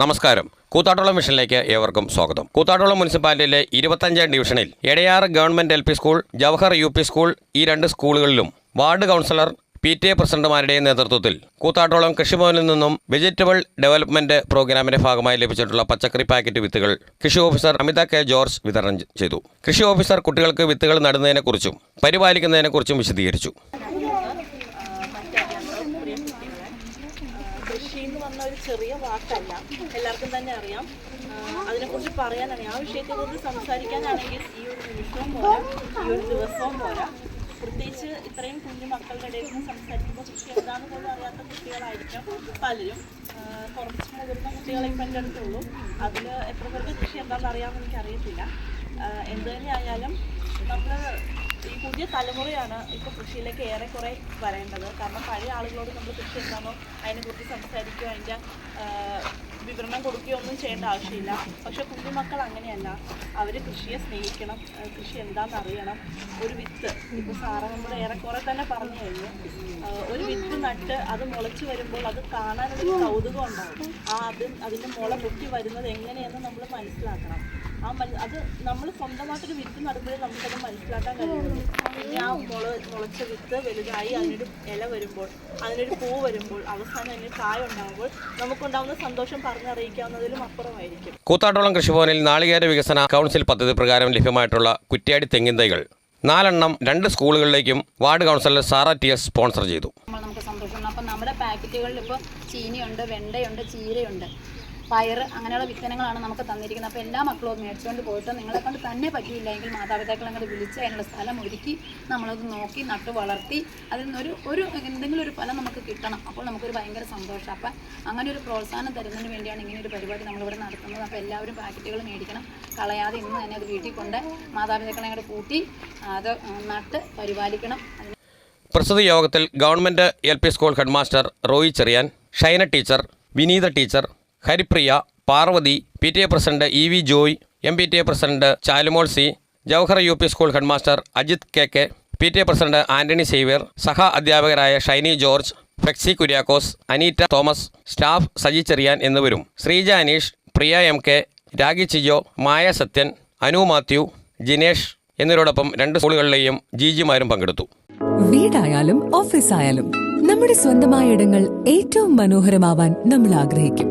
നമസ്കാരം. കൂത്താട്ടോളം മിഷനിലേക്ക് ഏവർക്കും സ്വാഗതം. കൂത്താട്ടോളം മുനിസിപ്പാലിറ്റിയിലെ ഇരുപത്തഞ്ചാം ഡിവിഷനിൽ Edayar government L school Jawahar U school ഈ രണ്ട് സ്കൂളുകളിലും ward councillor P T A പ്രസിഡന്റുമാരുടെ നേതൃത്വത്തിൽ കൂത്താട്ടോളം കൃഷിഭവനിൽ നിന്നും വെജിറ്റബിൾ ഡെവലപ്മെന്റ് പ്രോഗ്രാമിന്റെ ഭാഗമായി ലഭിച്ചിട്ടുള്ള പച്ചക്കറി പാക്കറ്റ് വിത്തുകൾ കൃഷി ഓഫീസർ അമിത കെ ജോർജ് വിതരണം ചെയ്തു. കൃഷി ഓഫീസർ കുട്ടികൾക്ക് വിത്തുകൾ നടുന്നതിനെക്കുറിച്ചും പരിപാലിക്കുന്നതിനെക്കുറിച്ചും വിശദീകരിച്ചു. കൃഷി എന്ന് പറഞ്ഞ ഒരു ചെറിയ വാക്കല്ല. എല്ലാവർക്കും തന്നെ അറിയാം. അതിനെക്കുറിച്ച് പറയാനാണ് ആ വിഷയത്തെക്കുറിച്ച് സംസാരിക്കാനാണെങ്കിൽ ഈ ഒരു നിമിഷവും പോരാ. ഈ ഒരു ദിവസവും പോരാ. പ്രത്യേകിച്ച് ഇത്രയും കുഞ്ഞു മക്കളുടെ ഇടയിൽ നിന്ന് സംസാരിക്കുമ്പോൾ കൃഷി എന്താണെന്ന് പോലും അറിയാത്ത കുട്ടികളായിരിക്കും പലരും. കുറച്ച് മുതിർന്ന കുട്ടികളെ ഇപ്പം എന്റെ അടുത്തുള്ളൂ. അതിൽ എത്ര പേർക്ക് കൃഷി എന്താണെന്ന് അറിയാമെന്ന് എനിക്കറിയത്തില്ല. എന്ത് തന്നെയായാലും നമ്മൾ ഈ പുതിയ തലമുറയാണ് ഇപ്പോൾ കൃഷിയിലേക്ക് ഏറെക്കുറെ വരേണ്ടത്. കാരണം പഴയ ആളുകളോട് നമ്മൾ കൃഷി എന്താണോ അതിനെക്കുറിച്ച് സംസാരിക്കുകയോ അതിന്റെ വിവരണം കൊടുക്കുകയോ ഒന്നും ചെയ്യേണ്ട ആവശ്യമില്ല. പക്ഷെ കുഞ്ഞുമക്കൾ അങ്ങനെയല്ല. അവർ കൃഷിയെ സ്നേഹിക്കണം കൃഷി എന്താണെന്ന് അറിയണം. ഒരു വിത്ത് ഇപ്പോൾ സാറ് നമ്മൾ ഏറെക്കുറെ തന്നെ പറഞ്ഞു കഴിഞ്ഞു. ഒരു വിത്ത് നട്ട് അത് മുളച്ചു വരുമ്പോൾ അത് കാണാനൊരു കൗതുകം ഉണ്ടാവും. ആ അത് അതിന്റെ മുള പൊട്ടി വരുന്നത് എങ്ങനെയെന്ന് നമ്മൾ മനസ്സിലാക്കണം. ആ അത് നമ്മൾ സ്വന്തമായിട്ടൊരു വിത്ത് നടുമ്പോഴേ നമുക്കത് മനസ്സിലാക്കാൻ കഴിയുള്ളൂ. പിന്നെ ആ മുള മുളച്ച വിത്ത് വലുതായി അതിനൊരു ഇല വരുമ്പോൾ അതിനൊരു പൂ വരുമ്പോൾ അവസാനം അതിന് കായ ഉണ്ടാകുമ്പോൾ നമുക്കുണ്ടാകുന്ന സന്തോഷം പറഞ്ഞറിയിക്കാവുന്നതിലും അപ്പുറമായിരിക്കും. കൂത്താട്ടോളം കൃഷിഭവനിൽ നാളികേര വികസന കൗൺസിൽ പദ്ധതി പ്രകാരം ലഭ്യമായിട്ടുള്ള കുറ്റ്യാടി തെങ്ങിൻ തൈകൾ നാലെണ്ണം രണ്ട് സ്കൂളുകളിലേക്കും ward councillor Sara T S sponsor ചെയ്തു. നമ്മൾ നമുക്ക് സന്തോഷമുണ്ട് അപ്പം നമ്മുടെ പാക്കറ്റുകളിൽ ഇപ്പോൾ ചീനിയുണ്ട് വെണ്ടയുണ്ട് ചീരയുണ്ട്. പയർ അങ്ങനെയുള്ള വിത്തനങ്ങളാണ് നമുക്ക് തന്നിരിക്കുന്നത്. അപ്പോൾ എല്ലാ മക്കളും മേടിച്ചുകൊണ്ട് പോയിട്ട് നിങ്ങളെ കൊണ്ട് തന്നെ പറ്റിയില്ല എങ്കിൽ മാതാപിതാക്കളെ കൊണ്ട് വിളിച്ച് അതിനുള്ള സ്ഥലം ഒരുക്കി നമ്മളത് നോക്കി നട്ടു വളർത്തി അതിൽ നിന്നൊരു ഒരു എന്തെങ്കിലും ഒരു ഫലം നമുക്ക് കിട്ടണം. അപ്പോൾ നമുക്കൊരു ഭയങ്കര സന്തോഷം. അപ്പം അങ്ങനെ ഒരു പ്രോത്സാഹനം തരുന്നതിന് വേണ്ടിയാണ് ഇങ്ങനെ ഒരു പരിപാടി നമ്മളിവിടെ നടത്തുന്നത്. അപ്പോൾ എല്ലാവരും പാക്കറ്റുകൾ മേടിക്കണം. കളയാതെ ഇന്ന് തന്നെ അത് വീട്ടിൽ കൊണ്ട് മാതാപിതാക്കളെ കൂടെ കൂട്ടി അത് നട്ട് പരിപാലിക്കണം. പ്രസ്തുത യോഗത്തിൽ government L P school headmaster Roy Cherian Shaina teacher Vineetha teacher Haripriya Parvathy P T A president E V Joy M P T A president Chalumol C Jawahar U P school headmaster Ajith K K P T A president Antony Xavier സഹ അധ്യാപകരായ Shiny George Flexy Kuriakose Aneeta Thomas staff Saji Cherian എന്നിവരും. Sreeja Aneesh Priya M K Ragi Chijo Maya Sathyan Anu Mathew Jinesh എന്നിവരോടൊപ്പം രണ്ട് സ്കൂളുകളിലെയും ജിജിമാരും പങ്കെടുത്തു. വീടായാലും ഓഫീസായാലും നമ്മുടെ സ്വന്തമായ ഇടങ്ങൾ ഏറ്റവും മനോഹരമാവാൻ നമ്മൾ ആഗ്രഹിക്കും.